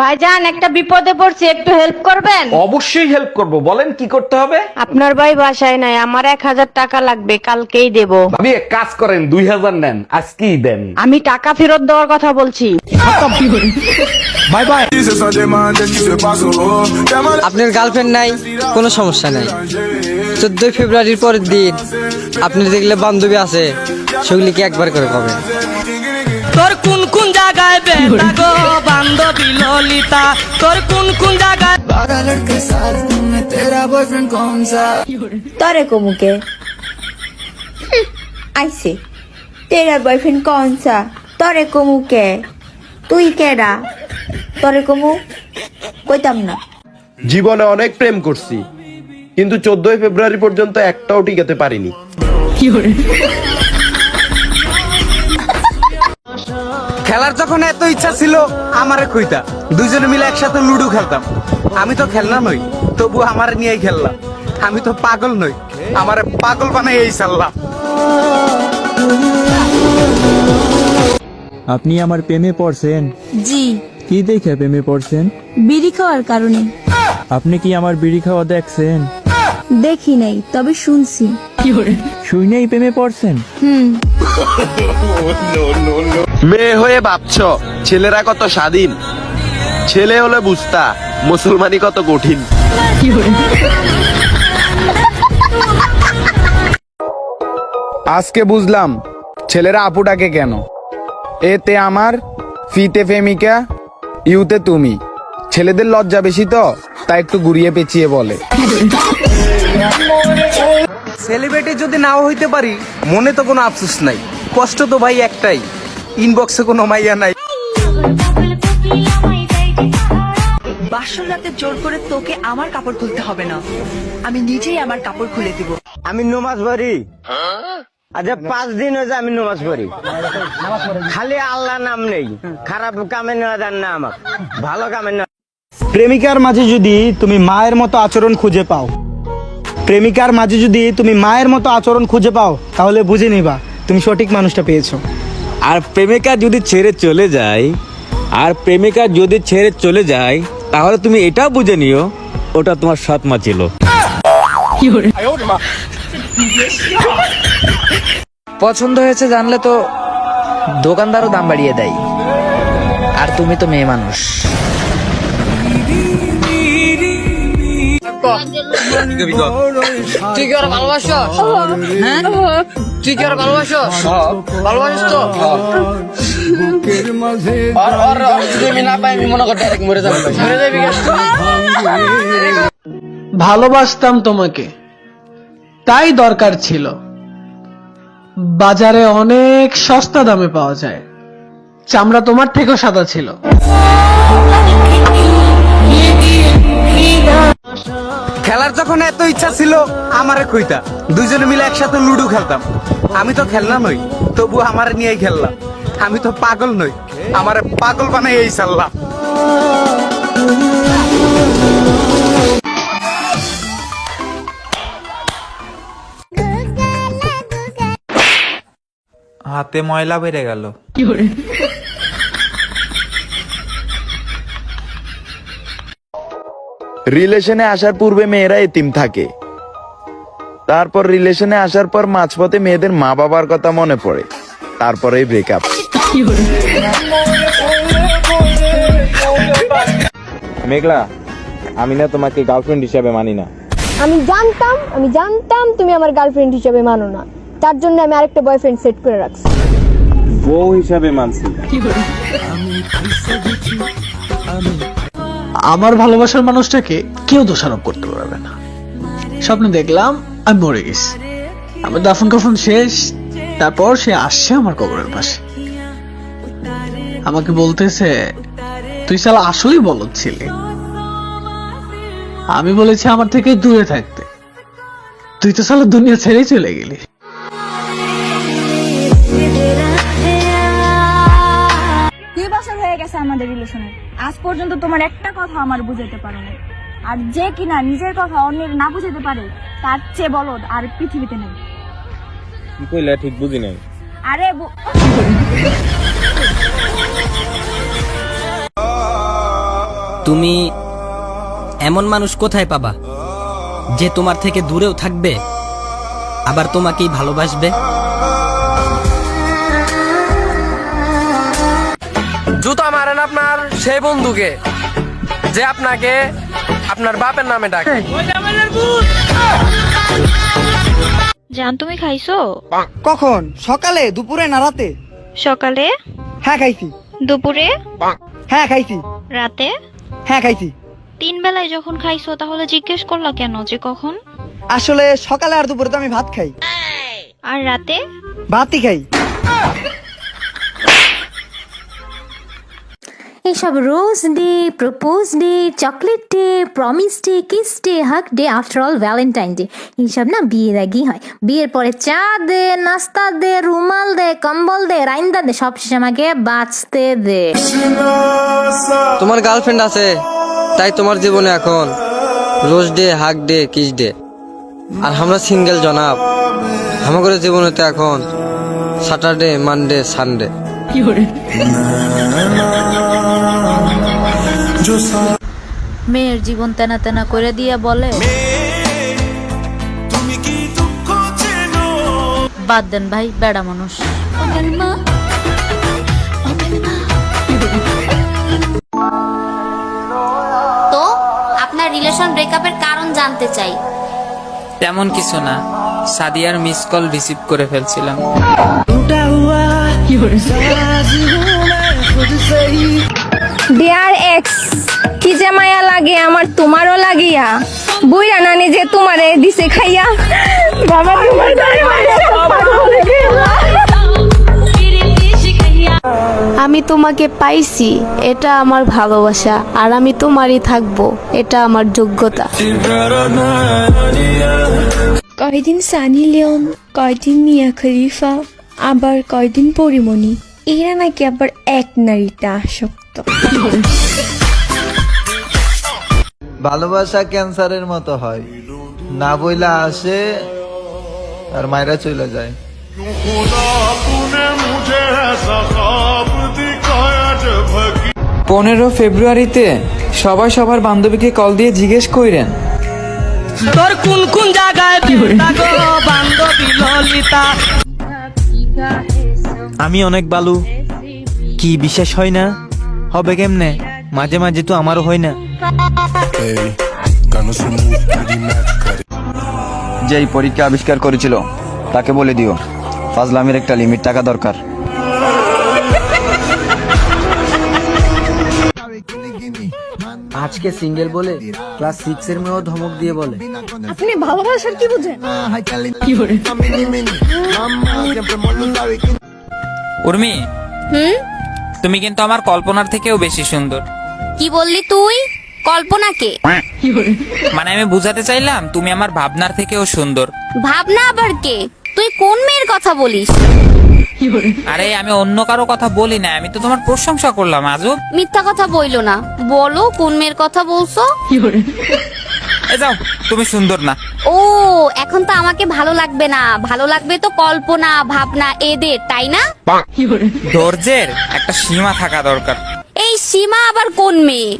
ভাইজান একটা বিপদে পড়ছি একটু হেল্প করবেন? অবশ্যই হেল্প করব। বলেন কি করতে হবে? আপনার ভাই বাসায় নাই আমার এক হাজার টাকা লাগবে কালকেই দেব। ভাবি এক কাজ করেন দুই হাজার নেন আজকেই দেন। আমি টাকা ফেরত দেওয়ার কথা বলছি। বাই বাই আপনার গার্লফ্রেন্ড নাই কোনো সমস্যা নাই। চোদ্দই ফেব্রুয়ারির পরের দিন আপনি দেখলে বান্ধবী আছে সেগুলিকে একবার করে পাবেন তোর কোন কোন জায়গায় বেটা গো বান্ধবী ললিতা? তোর কোন কোন জায়গায় তরে কমুকে। আইসে। তেরা বয়ফ্রেন্ড কোন সা তরে কমুকে। তুই কেডা? তরে কমু। কইতাম না। জীবনে অনেক প্রেম করছি কিন্তু চোদ্দই ফেব্রুয়ারি পর্যন্ত একটাও টিকাতে পারিনি। কি খেলার যখন এত ইচ্ছা ছিল আমারে কইতা দুইজনে মিলে একসাথে লুডো খেলতাম। আমি তো খেলনা নই তবু আমার নিয়েই খেললাম। আমি তো পাগল নই আমারে পাগল বানাই এই সাল্লাম আপনি আমার প্রেমে পড়ছেন? জি। কি দেখে প্রেমে পড়ছেন? বিড়ি খাওয়ার কারণে। আপনি কি আমার বিড়ি খাওয়া দেখছেন? দেখি নাই তবে শুনছি। শুনেই প্রেমে পড়ছেন? হুম। মেয়ে হয়ে ভাবছ, ছেলেরা কত স্বাধীন? ছেলে হলে বুঝতা মুসলমানি কত কঠিন। আজকে বুঝলাম, ছেলেরা আপু ডাকে কেন? এতে আমার, ফিতে প্রেমিকা, ইউতে তুমি। ছেলেদের লজ্জা বেশি তো, তাই একটু ঘুরিয়ে পেঁচিয়ে বলে। সেলিব্রিটি যদি নাও হইতে পারি মনে তো কোনো আফসোস নাই। কষ্ট তো ভাই একটাই। ইনবক্সে কোনো মাইয়া নাই। বাসর রাতে জোর করে তোকে আমার কাপড় খুলতে হবে না। আমি নিজেই আমার কাপড় খুলে দিব। আমি নমাজ পড়ি। আচ্ছা পাঁচ দিন হয়েছে আমি নমাজ পড়ি। খালি আল্লাহ নাম নেই। খারাপ কামে নেওয়া যান না আমার ভালো কামে নেওয়া প্রেমিকার মাঝে যদি তুমি মায়ের মতো আচরণ খুঁজে পাও প্রেমিকার মাঝে যদি তুমি মায়ের মতো আচরণ খুঁজে পাও তাহলে বুঝে নিবা তুমি সঠিক মানুষটা পেয়েছ। আর প্রেমিকা যদি ছেড়ে চলে যায় আর প্রেমিকা যদি ছেড়ে চলে যায় তাহলে তুমি এটাও বুঝে নিও ওটা তোমার সৎ মা ছিল। পছন্দ হয়েছে জানলে তো দোকানদারও দাম বাড়িয়ে দেয়। আর তুমি তো মেয়ে মানুষ। তুই কি ওর ভালোবাসো হ্যাঁ? তুই কি ওর ভালোবাসো ভালোবাসিস তো? আর আর যদি আমি না পাই আমি মনে কর ডাইরেক্ট মরে যাব। মরে যাবি ভালোবাসতাম তোমাকে। তাই দরকার ছিল। বাজারে অনেক সস্তা দামে পাওয়া যায়। চামড়া তোমার থেকেও সাদা ছিল। খেলার যখন এত ইচ্ছা ছিল আমারে কইতা দুইজনে মিলে একসাথে লুডো খেলতাম। আমি তো খেলনা নই তবু আমার নিয়েই খেললাম। আমি তো পাগল নই আমারে পাগল বানাই এই সাল্লাম হাতে ময়লা বেড়ে গেল। রিলেশনে আসার পূর্বে মেয়েরা এতিম থাকে। তারপর রিলেশনে আসার পর মাঝপথে মেয়েদের মা বাবার কথা মনে পড়ে। তারপরেই ব্রেকআপ মেঘলা আমি না তোমাকে গার্লফ্রেন্ড হিসাবে মানি না। আমি জানতাম আমি জানতাম তুমি আমার গার্লফ্রেন্ড হিসেবে মানো না। তার জন্য আমি আরেকটা বয়ফ্রেন্ড সেট করে রাখছি। বউ হিসাবে মানছি। আমার ভালোবাসার মানুষটাকে কেউ দোষারোপ করতে পারবে না। স্বপ্নে দেখলাম আমি মরে গেছি। আমার দাফন কাফন শেষ, তারপর সে আসছে আমার কবরের পাশে। আমাকে বলতেছে, তুই সালা আসলেই বলদ ছিলি। আমি বলেছি, আমার থেকে দূরে থাকতে। তুই তো সালা দুনিয়া ছেড়েই চলে গেলি। গেছে আমাদের রিলেশনে আজ পর্যন্ত তোমার একটা কথা আমার বুঝাতে পারো না আর যে কিনা নিজের কথা অন্যের না বুঝাতে পারে তার চেয়ে বলদ আর পৃথিবীতে নেই। কি কইলা ঠিক বুঝি নাই। আরে তুমি এমন মানুষ কোথায় পাবা যে তোমার থেকে দূরেও থাকবে আবার তোমাকেই ভালোবাসবে? জুতা মারেন আপনার সেই বন্ধুকে যে আপনাকে আপনার বাপের নামে ডাকে। জান তুমি খাইছো? কখন? সকালে? দুপুরে না রাতে? সকালে? হ্যাঁ খাইছি। দুপুরে? হ্যাঁ খাইছি। রাতে? হ্যাঁ খাইছি। তিন বেলায় যখন খাইছো তাহলে জিজ্ঞেস করলা কেন যে কখন? আসলে সকালে আর দুপুরে তো আমি ভাত খাই। আর রাতে? ভাতই খাই। এসব rose day propose day chocolate day promise day kiss day hug day after all Valentine day এইসব না বিয়ের আগেই হয়। বিয়ের পরে চা দে নাস্তা দে রুমাল দে কম্বল দে রাইন্দা দে সব শেষে আমাকে বাঁচতে দে। তোমার গার্লফ্রেন্ড আছে তাই তোমার জীবনে এখন rose day hug day kiss day আর আমরা সিঙ্গেল জনাব। আমাদের জীবনে তো এখন স্যাটারডে মানডে সানডে মেয়ের জীবন তেনা তেনা করে দিয়ে বলে বাদ দেন ভাই বেড়া মানুষ। তো আপনার রিলেশন ব্রেকআপের কারণ জানতে চাই। তেমন কিছু না সাদিয়ার মিস কল রিসিভ করে ফেলছিলাম। ডিয়ার এক্স কি যে মায়া লাগে আমার তোমারও লাগিয়া। বুইরা নানি যে তোমারে দিছে খাইয়া। বাবা তোমার আমি তোমাকে পাইছি এটা আমার ভালোবাসা আর আমি তোমারই থাকব এটা আমার যোগ্যতা। কয়দিন সানি লিওন কয়দিন মিয়া খলিফা আবার কয়দিন পরিমণি? এরা নাকি আবার এক নারীতে আসক্ত। ভালোবাসা ক্যান্সারের মতো হয়। না বইলা আসে আর মায়েরা চলে যায়। পনেরো ফেব্রুয়ারিতে সবাই সবার বান্ধবীকে কল দিয়ে জিজ্ঞেস কইরেন। তোর কোন কোন জায়গায় বান্ধবী ললিতা? আমি অনেক বালু। কি বিশ্বাস হয় না? হবে কেমনে? মাঝে মাঝে তো আমারও হয় না। যেই পরীক্ষা আবিষ্কার করেছিল তাকে বলে দিও ফাজলামের একটা লিমিট টাকা দরকার। আজকে সিঙ্গেল বলে ক্লাস সিক্স এর মেয়েও ধমক দিয়ে বলে। আপনি ভালোবাসার কি বুঝেন? উর্মি হুম? তুমি কিন্তু আমার কল্পনার থেকেও বেশি সুন্দর। কি বললি তুই? কল্পনাকে মানে আমি বুঝাতে চাইলাম তুমি আমার ভাবনার থেকেও সুন্দর। ভাবনা আবার কে? তুই কোন মেয়ের কথা বলিস? আরে আমি অন্য কারও কথা বলি না আমি তো তোমার প্রশংসা করলাম আজব। মিথ্যা কথা বইলো না। বলো কোন মেয়ের কথা বলছো? এ যাও তুমি সুন্দর না। এখন তো আমাকে ভালো লাগবে না। ভালো লাগবে তো কল্পনা ভাবনা এদের তাই না? ধৈর্যের একটা সীমা থাকা দরকার। এই সীমা আবার কোন মেয়ে?